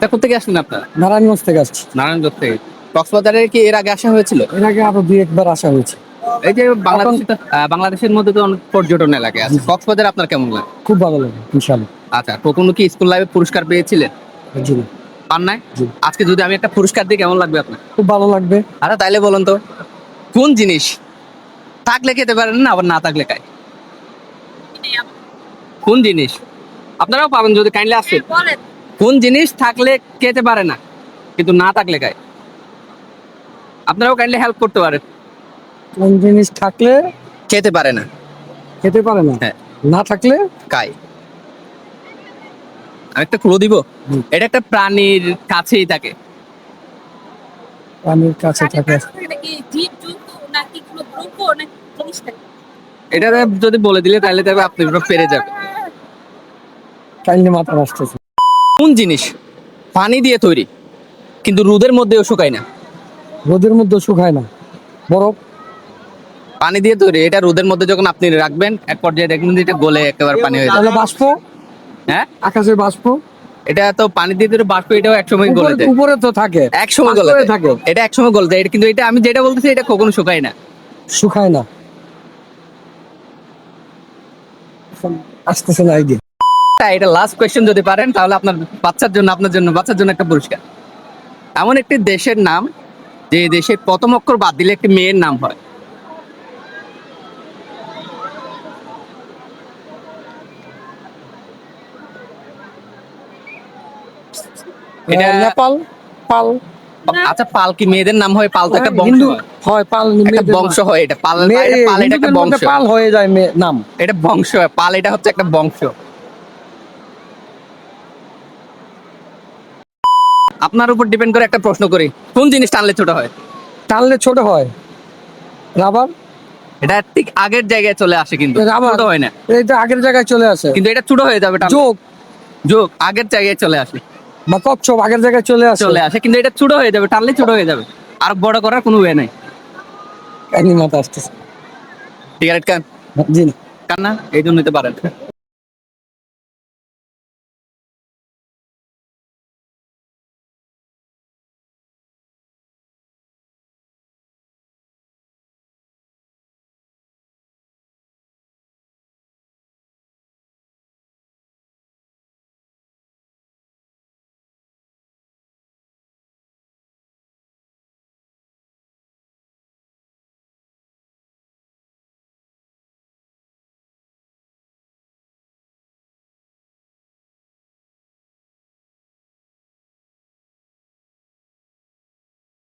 এটা কোথেকে আসলেন আপনারা? নারায়ণগঞ্জ থেকে আসছি। নারায়ণগঞ্জ থেকে। কক্সবাজারে কি এর আগে আসা হয়েছিল? এর আগে আরও দুই একবার আসা হয়েছে। এই যে বাংলাদেশ বাংলাদেশের মধ্যে তো অনেক পর্যটন এলাকা আছে। কক্সবাজার আপনার কেমন লাগে? খুব ভালো লাগে ইনশাল্লাহ আচ্ছা কখনো কি স্কুল লাইফে পুরস্কার পেয়েছিলেন? জি। পান নাই? আজকে যদি আমি একটা পুরস্কার দিই কেমন লাগবে আপনার? খুব ভালো লাগবে। আচ্ছা তাইলে বলুন তো কোন জিনিস থাকলে খেতে পারেন না আবার না থাকলে খায়? কোন জিনিস? আপনারাও পাবেন যদি কাইন্ডলি আসেন। বলেন। কোন জিনিস থাকলে খেতে পারে না কিন্তু না থাকলে খায়। আপনারাও কাইন্ডলি হেল্প করতে পারেন। কোন জিনিস থাকলে খেতে পারে না। খেতে পারে না? হ্যাঁ। না থাকলে? খায়। আমি একটা ক্লু দিব এটা একটা প্রাণীর কাছেই থাকে। পানির কাছে থাকে। কাছে থাকে জীব জন্তু নাকি কোনো দ্রব্য নাকি এটা যদি বলে দিলে তাহলে তবে আপনি পুরো পেরে যাবেন। কাইন্ডলি মাথা আসতেছে। কোন জিনিস পানি দিয়ে তৈরি কিন্তু রোদের মধ্যেও শুকায় না? রোদের মধ্যে শুকায় না। বরফ। পানি দিয়ে তৈরি এটা রোদের মধ্যে যখন আপনি রাখবেন এক পর্যায়ে দেখবেন যে এটা গলে একেবারে পানি হয়ে যাবে তাহলে বাষ্প? হ্যাঁ? আকাশের বাষ্প? এটা তো পানি দিয়ে তৈরি বাষ্প এটাও একসময় গলে উপরে- যায়। উপরে তো থাকে। এক সময় গলে যায়। থাকে। এটা এক সময় গলে যায়। এটা- কিন্তু এটা আমি যেটা বলতেছি এটা কখনো শুকায় না। শুকায় না। আসতেছে না আইডিয়া তাই এটা লাস্ট কোয়েশ্চেন যদি পারেন তাহলে আপনার বাচ্চার জন্য আপনার জন্য বাচ্চার জন্য একটা পুরস্কার। এমন একটি দেশের নাম যে দেশের প্রথম অক্ষর বাদ দিলে একটি মেয়ের নাম হয়। এটা নেপাল পাল। আচ্ছা পাল কি মেয়েদের নাম হয়? পাল তো একটা বংশ হয়। হয় পাল একটা বংশ হয় এটা। পাল পাল এটা একটা বংশ। পাল হয়ে যায় মেয়ে- নাম। এটা বংশ হয়। পাল এটা হচ্ছে একটা বংশ। আপনার উপর ডিপেন্ড করে একটা প্রশ্ন করি কোন জিনিস টানলে ছোট হয়? টানলে ছোট হয়। রাবার? এটা ঠিক আগের জায়গায় চলে আসে কিন্তু ছোট হয় না। এটা আগের জায়গায় চলে আসে। কিন্তু এটা ছোট হয়ে যাবে যোগ। যোগ আগের জায়গায় চলে আসে। বা কচ্ছপ আগের জায়গায় চলে আসে। চলে আসে কিন্তু এটা ছোট হয়ে যাবে টানলে ছোট হয়ে যাবে। আর বড় করার কোনো ওয়ে নাই। কাহিনী মাথা আসতেছে। সিগারেট কান জি। না কান না এই জন্য নিতে পারেন